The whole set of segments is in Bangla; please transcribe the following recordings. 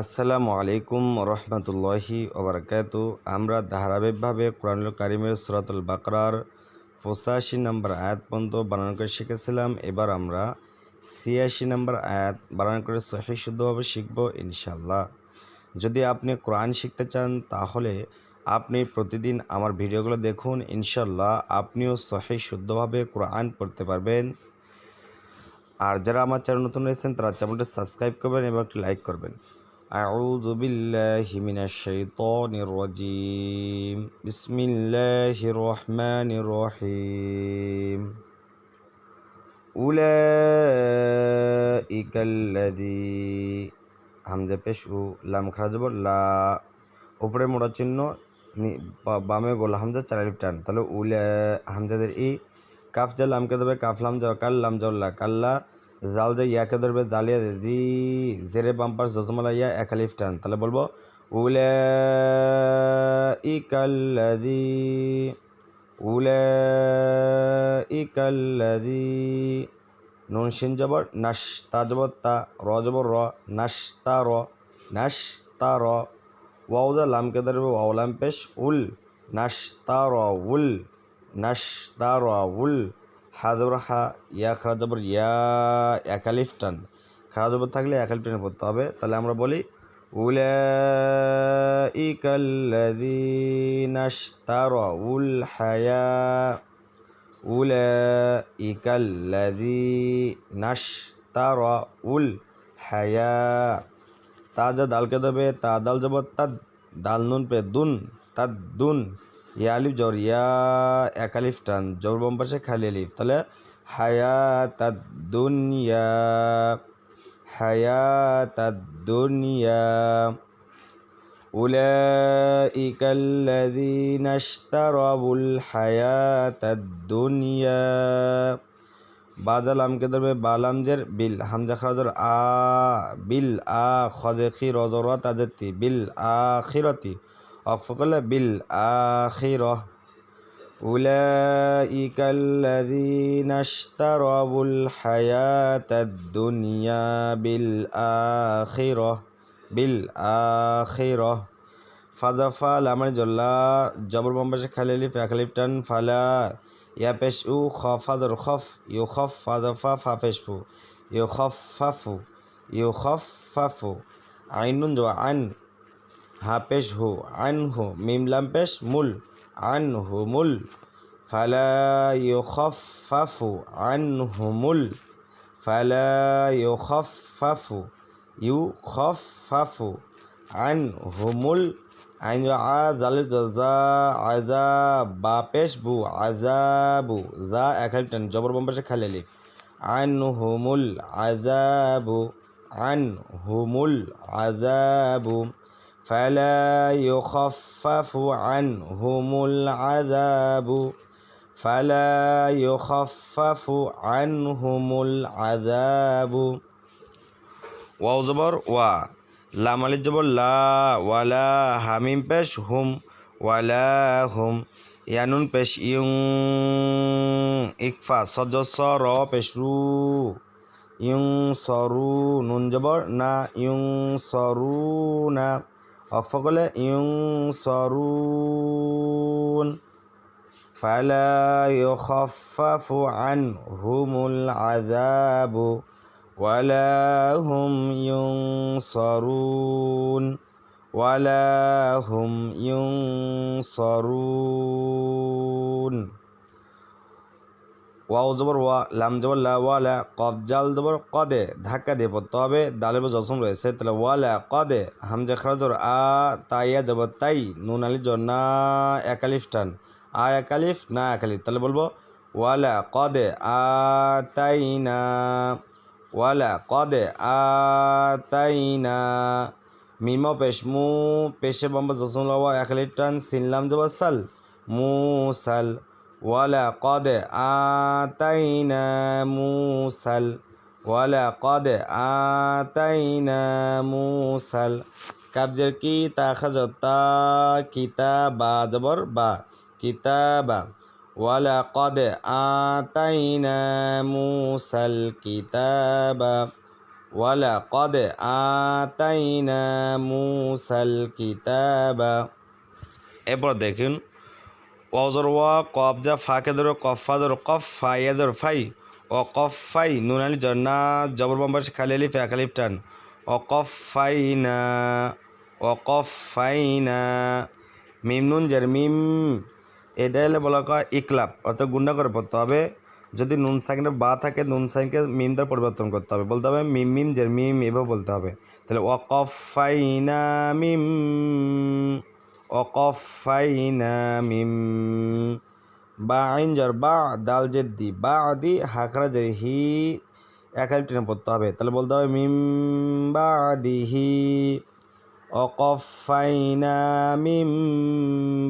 আসসালামু আলাইকুম রহমতুল্লাহি ওবরাকাতু। আমরা ধারাবাহিকভাবে কোরআনুল কারিমের সুরাতুল বাকরার পঁচাশি নম্বর আয়াত পর্যন্ত বানান করে শিখেছিলাম। এবার আমরা ছিয়াশি নম্বর আয়াত বানান করে সহি শুদ্ধভাবে শিখব ইনশাল্লাহ যদি আপনি কোরআন শিখতে চান, তাহলে আপনি প্রতিদিন আমার ভিডিওগুলো দেখুন। ইনশাল্লাহ আপনিও সহি শুদ্ধভাবে কোরআন পড়তে পারবেন। আর যারা আমার চ্যানেল নতুন রয়েছেন, তারা চ্যানেলটি সাবস্ক্রাইব করবেন এবং একটি লাইক করবেন। أعوذ بالله من الشيطان الرجيم بسم الله الرحمن الرحيم أولئك الذي হামজা পেশ উ লাম খারাজব লা উপরে মোড়া চিহ্ন নি- বা- বামে গোল হামজা চার আলিফ টান তাহলে উলে হামজাদের ই কাফ জা লামকে দেবে কাফ লাম যা কাল লাম জাউল্লা কাল্লা জাল যা ইয়াকে ধরবে দালিয়া জি জেরে বাম্পার জজমালা ইয়া এক আলিফ টান। তাহলে বলব উলে ইকাল্লাদি উলে ইকাল্লাদি নুন শিন জবর নাশ তা জবর, তা র জবর, র নাশ তা র নাশ তা র ওয়াউদা লামকে ধরবে, ওয়াও লাম পেশ, উল নাশ তা র, উল নাশ তা র, উল। হা জবর হা ইয়া খারা জবর ইয়া একালিফ টান খারা জবর থাকলে একালিফ টানে পড়তে হবে তাহলে আমরা বলি أولئك الذين اشتروا الحياة أولئك الذين اشتروا الحياة তাজা দালকে দেবে তা দাল যাব তাদ দাল নুন পে দুন তাদ দুন ইয়া আলিফ জর ইয়া এক আলিফ টান জবর বাম পাশে খালি আলিফ তাহলে হায়া তাদ দুনিয়া حياة الدنيا أولئك الذين اشتروا الحياة الدنيا বাজাল আমকে ধরবে বালামজের বিল হামজা খরাজর আ বিল আ খজে খি রজর তাজতি বিল আখিরতি অফকলে أفضل بالآخرة أولئك الذين اشتروا الحياة الدنيا بالآخرة بالآخرة فضفا لامر جلا جبر بمبش خلالي في أخليبتن فلا يبش او خفضر خف يخف فضفا فافشفو يخففو يخففو عين عن ইউ ফাফু ইউ ফাফু আন হা, আন হু, মিম লাম পেশ মুল, আন হু, মুল। ফালা ইউখফাফু আনহুমুল ফালা ইউখফাফু ইউখফাফু আনহুমুল আইন আ জালিল জা আজা বা, পেশ, বু আজাবু জা হালিফ টান, জবর বম্বাসে খালি আলিফ আনহুমুল আজাবু আনহুমুল আজাবু فلا يخفف عنهم العذاب فلا يخفف عنهم العذاب ওয়াও জবর ওয়া লাম আলিফ জবর লা ওয়ালা হামিম পেশ হুম ওয়ালা হুম ইয়ানুন পেশ ইউং ইকফা সজ স র পেশ রু ইউং সরু নুন জবর না ইউং সরু না فقل ينصرون. فلا يخفف عنهم العذاب ولا هم ينصرون. ولا هم ينصرون. ওয়াও জবর ওয়া, লাম জবর লা ওয়ালা কফ জাল জবর কদে, ধাক্কা দিয়ে পড়তে হবে, দালের জসম রয়েছে, তাহলে ওয়ালা কদে, হামজা খরাজর আ তাইয়া জবর, তাই, নুন, আলি জর না, একালিফ টান, আ, একালিফ, না, একালিফ, তাহলে বলব ওয়ালা কদে, আ, তাই, না ওয়ালা কদে, আ, তাই, না, মিম, পেশ, মু, পেশে, বম্বা, জসম লাওয়া একালিফ টান সিনলাম জবর, সাল, মু, সাল ولقد آتينا موسى ولقد آتينا موسى কাবজের কি তা খাজতা কিতাবা জবর বা কিতাবা ওয়ালাকাদ আতাইনা মুসাল কিতাবা ওয়ালা কদে আতাইনা মুসাল কিতাবা এরপর দেখুন ওজর ওয়া কবজা ফাকে ধরো, কফা ধরো, কফ ফাইয়া ধরো, ফাই। ও কফ ফাই নুনালি জন্না জবর বম্বাস খালি আলিফ, এক আলিফ টান। ও কফ ফাই না, ও কফ ফাই না। মিম নুন, জের মিম। এটা হলে বলা হয় ইকলাপ অর্থাৎ গুন্ডা করে পড়তে হবে। যদি নুন সাইনে বা থাকে, নুন সাইনকে মিম দ্বারা পরিবর্তন করতে হবে। বলতে হবে মিম মিম, জের মিম, এভাবে বলতে হবে। তাহলে ও কফ ফাই না, মিম। وقفينا من বাইন জর বা দাল জেদ্দি বা আদি হাকরা জের হি একালি টেনে পড়তে হবে তাহলে বলতে হবে মিম বা দিহি অকফাইনা মিম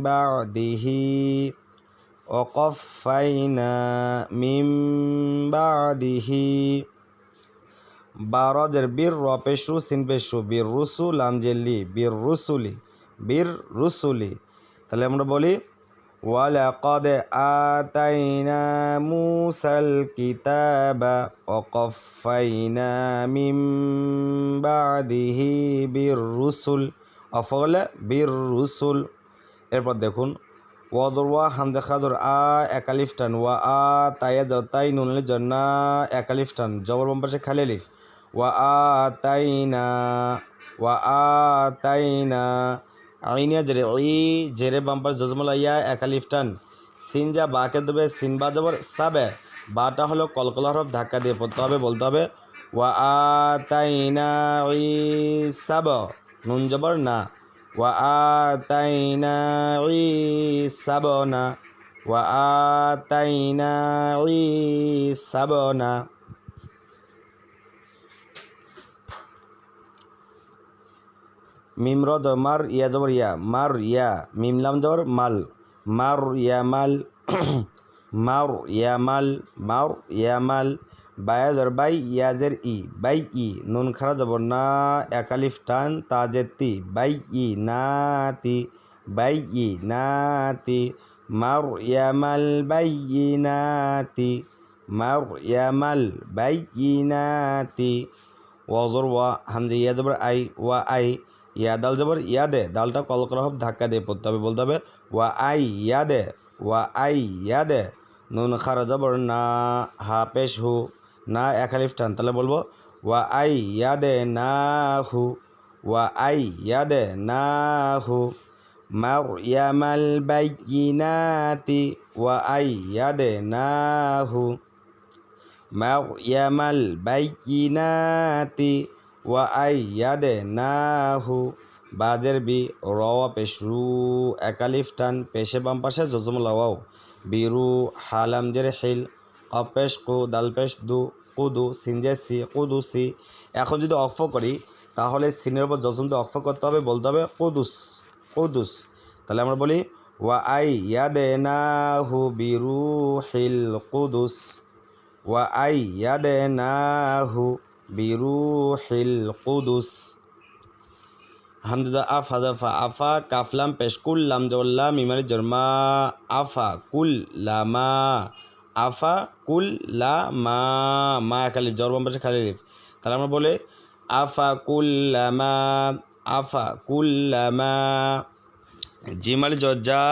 বা দিহি অকফাইনা মিম বা দিহি বারদের বীর র পেশু সিন পেশু বীর রুসু লাম জেল্লি বীর রুসুলি বীর রুসুলি তাহলে আমরা বলি ولقد آتينا موسى الكتاب وقفينا من بعده بالرسل অফলে বীর রুসুল এরপর দেখুন ওয়াদরওয়া হামজা খাদর আ একালিফ টান ওয়া আ তাইয়া জ তাই নুনলি জন্না একালিফ টান জবর বম্পাশে খালি আলিফ ওয়া আ তাইনা ওয়া আ তাইনা আইনিয়া জেরে ই জেরে বাম্পার জজমল ইয়া একালিফ টান সিন যা বাকে দেবে সিন বা জবর সাবে। বাটা হলো কলকলা হরফ, ধাক্কা দিয়ে পড়তে হবে, বলতে হবে, ওয়া আ তাইনা ই সাব, নুন জবর না। ওয়া আ তাইনা ই সাব না। ওয়া আ তাইনা ই সাব না। মিম রদ মার ইয়া জবর ইয়া, মার ইয়া, মিম লাম জবর মাল, মার ইয়া মাল, মার ইয়া মাল, মার ইয়া মাল, বায়া জর বাই ইয়াজের ই, বাই ই, নুন খারা জবর না একালিফ টান তাজের তি, বাই ই নাতি বাই ই নাতি মার ইয়া মাল, বাই ই নাতি মার ইয়া মাল, বাই ই নাতি ওয়াজর ওয়া, হামজে ইয়া জবর আই, ওয়া আই ইয়া দাল ইয়া ইয়াদে দালটা কলকরা হবে ধাক্কা দিয়ে পড়তে হবে, বলতে হবে, ওয়া আই ইয়াদে ওয়া আই ইয়াদে নুন খারা জবর না, হা পেশ হু, না একালিফ টান, তাহলে বলব, ওয়া আই ইয়াদে না হু, ওয়া আই ইয়াদে না হু মার ইয়ামাল বাইনাতি ওয়া আই ইয়াদে না হু মার ইয়ামাল বাইনাতি ওয়া আই ইয়াদে নাহু। বাদের বি, রওয়া পেশরু, একালিফ টান, পেশে বাম পাশে জজমলাওয়াও বিরু, হালাম জের হিল, অপেশ কু, দালপেশ দু, কুদু সিনজেসি কুদুসি এখন যদি অফ করি, তাহলে সিনের উপর যজমটা অফ করতে হবে, বলতে হবে কুদুস কুদুস। তাহলে আমরা বলি, ওয়া আই ইয়াদে নাহু বিরু হিল কুদুস। ওয়া আই ইয়াদে নাহু বিরুহিল কুদুস। হামদা আফ হাজাফা আফা কাফলাম পেশকুল লাম জল্লা মিমারি জর্মা আফা কুল লামা আফা কুল লা মা মা খালি জরবাম পাশে খালি লিফ তাহলে আমরা বলে আফা কুল লামা আফা কুল লামা জিমালি জজা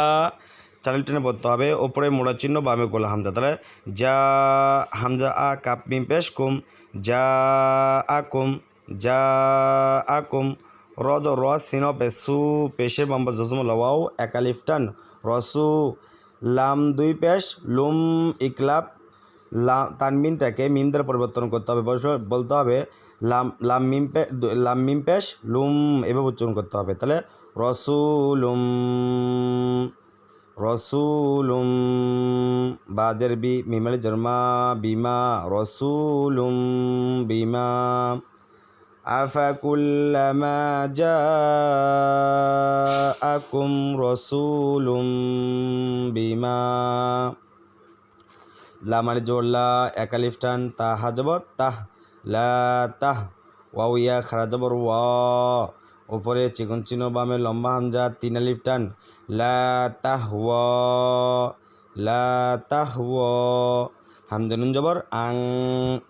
চালিল টেনে পড়তে হবে। ওপরে মোড়া চিহ্ন, বামে গোলা হামজা। তাহলে যা হামজা আ কাপ মিম পেশ কুম, যা আকুম যা আকুম রদ র সিন পেসু পেশে বাম্বা জজম লওয়াও, একালিফ টান রসু লাম দুই পেশ, লুম ইকলাপ লাম তানমিনটাকে মিম দ্বারা পরিবর্তন করতে হবে। বলতে হবে লাম লাম মিম পে, লাম মিম পেশ, লুম এভাবে উচ্চারণ করতে হবে। তাহলে রসুলুম রসুলুম বাজের বি মিমালি জন্মা বিমা রসুলুম বিমা আফাকুল্লামা জাআকুম রসুলুম বিমা লামারি জোল্লা একালিফ টান তাহা জব তাহ লা তাহ ওয়াও ইয়া খারা জবর ওয়া উপরে চিকন চিহ্ন বামে লম্বা হামজা, তিন আলিফ টান। লা তাহ লা তাহ হামজা নুন জবর, আং,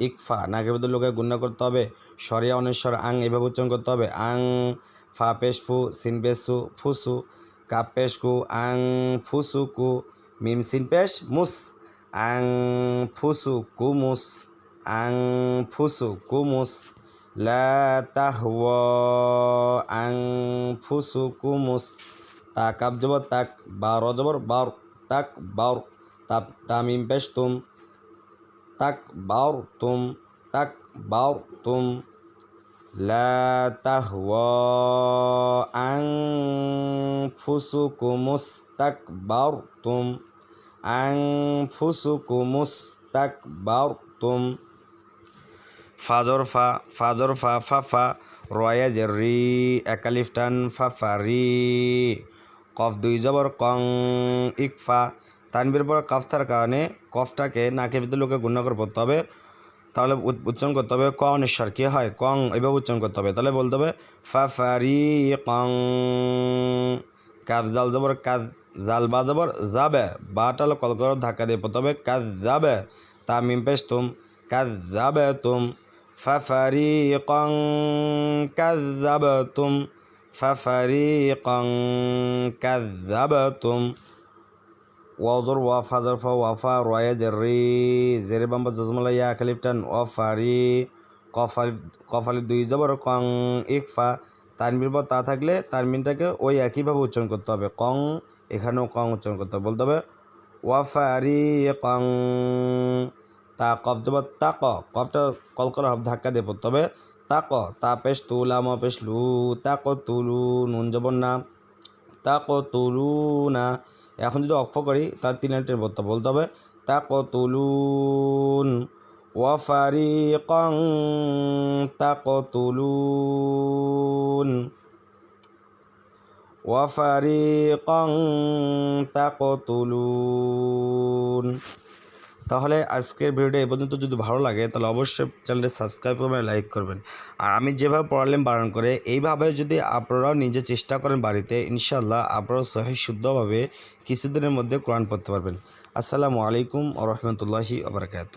ইকফা। নাকের ভেতর লোকে গুণা করতে হবে। সরিয়া অনেশ্বর, আং, এভাবে উচ্চারণ করতে হবে। আং, ফা, পেশ, ফু, সিন, পেশ ফুসু কাপ, পেশ, কু, আং ফুসু কু। মিম, সিন, পেশ, মুস। আং ফুসু কু, মুস। আং ফুসু কু মুস লা তাহওয়া আং ফুসু কু মুস তা কাপ জবর, তাক বা র জবর, বার, তাক বাউর তাপ তামিম পেশ তুম, তাক বাউর তুম। তাক বাউর ফাজর ফা ফাজর ফা ফা ফা রয়া জেরি একালিফটান ফা, ফারি, কফ দুই জবর কং ইকফা তানবির পর কাফ থাকার কারণে কফটাকে নাকে ভিতরে লোকে গুণ করে পড়তে হবে। তাহলে উচ্চারণ করতে হবে ক অনিশ্বর কী হয়? কং, এভাবে উচ্চারণ করতে হবে। তাহলে বলতে হবে ফা, ফারি, কং কাজ জাল জবর, কাজ জাল বা জবর, যাবে। বাটা হলো কল করে ধাক্কা দিয়ে পড়তে হবে, কাজ যাবে। তা মিম পেশ তুম, কাজ যাবে তুম। কং কাজ যাবে তুম ওয়াজর ওয়াফা জরফা ওয়াফা রয়া জেরি জেরে বাম্বা জজমলা ইয়া খালিফটান ওয়াফারি কফালি কফালি দুই জবর কং ইকফা তানবির পর তা থাকলে তানবিনটাকে ওই একইভাবে উচ্চারণ করতে হবে কং এখানেও কং উচ্চারণ করতে হবে বলতে হবে ওয়াফারি কং তা কফ জবর তা ক। কল করা হবে ধাক্কা দিয়ে পড়তে হবে তা ক। তা পেশ তুলা ম পেশ লু। তা ক তুলু নুন জবর না। তা ক তুলু না। এখন যদি অক্ষ করি তার তিন আটের বলতে বলতে হবে। তা ক তুলুন ওয়াফারি কং তা ক কং তা ক তুলুন তাহলে আজকের ভিডিওটা এ পর্যন্ত। যদি ভালো লাগে, তাহলে অবশ্যই চ্যানেলটি সাবস্ক্রাইব করবেন, লাইক করবেন। আর আমি যেভাবে পড়ালেন বারণ করে, এইভাবে যদি আপনারাও নিজে চেষ্টা করেন বাড়িতে ইনশাল্লাহ আপনারাও সহি শুদ্ধভাবে কিছুদিনের মধ্যে কোরআন পড়তে পারবেন। আসসালামু আলাইকুম রহমতুল্লাহি আবরকাত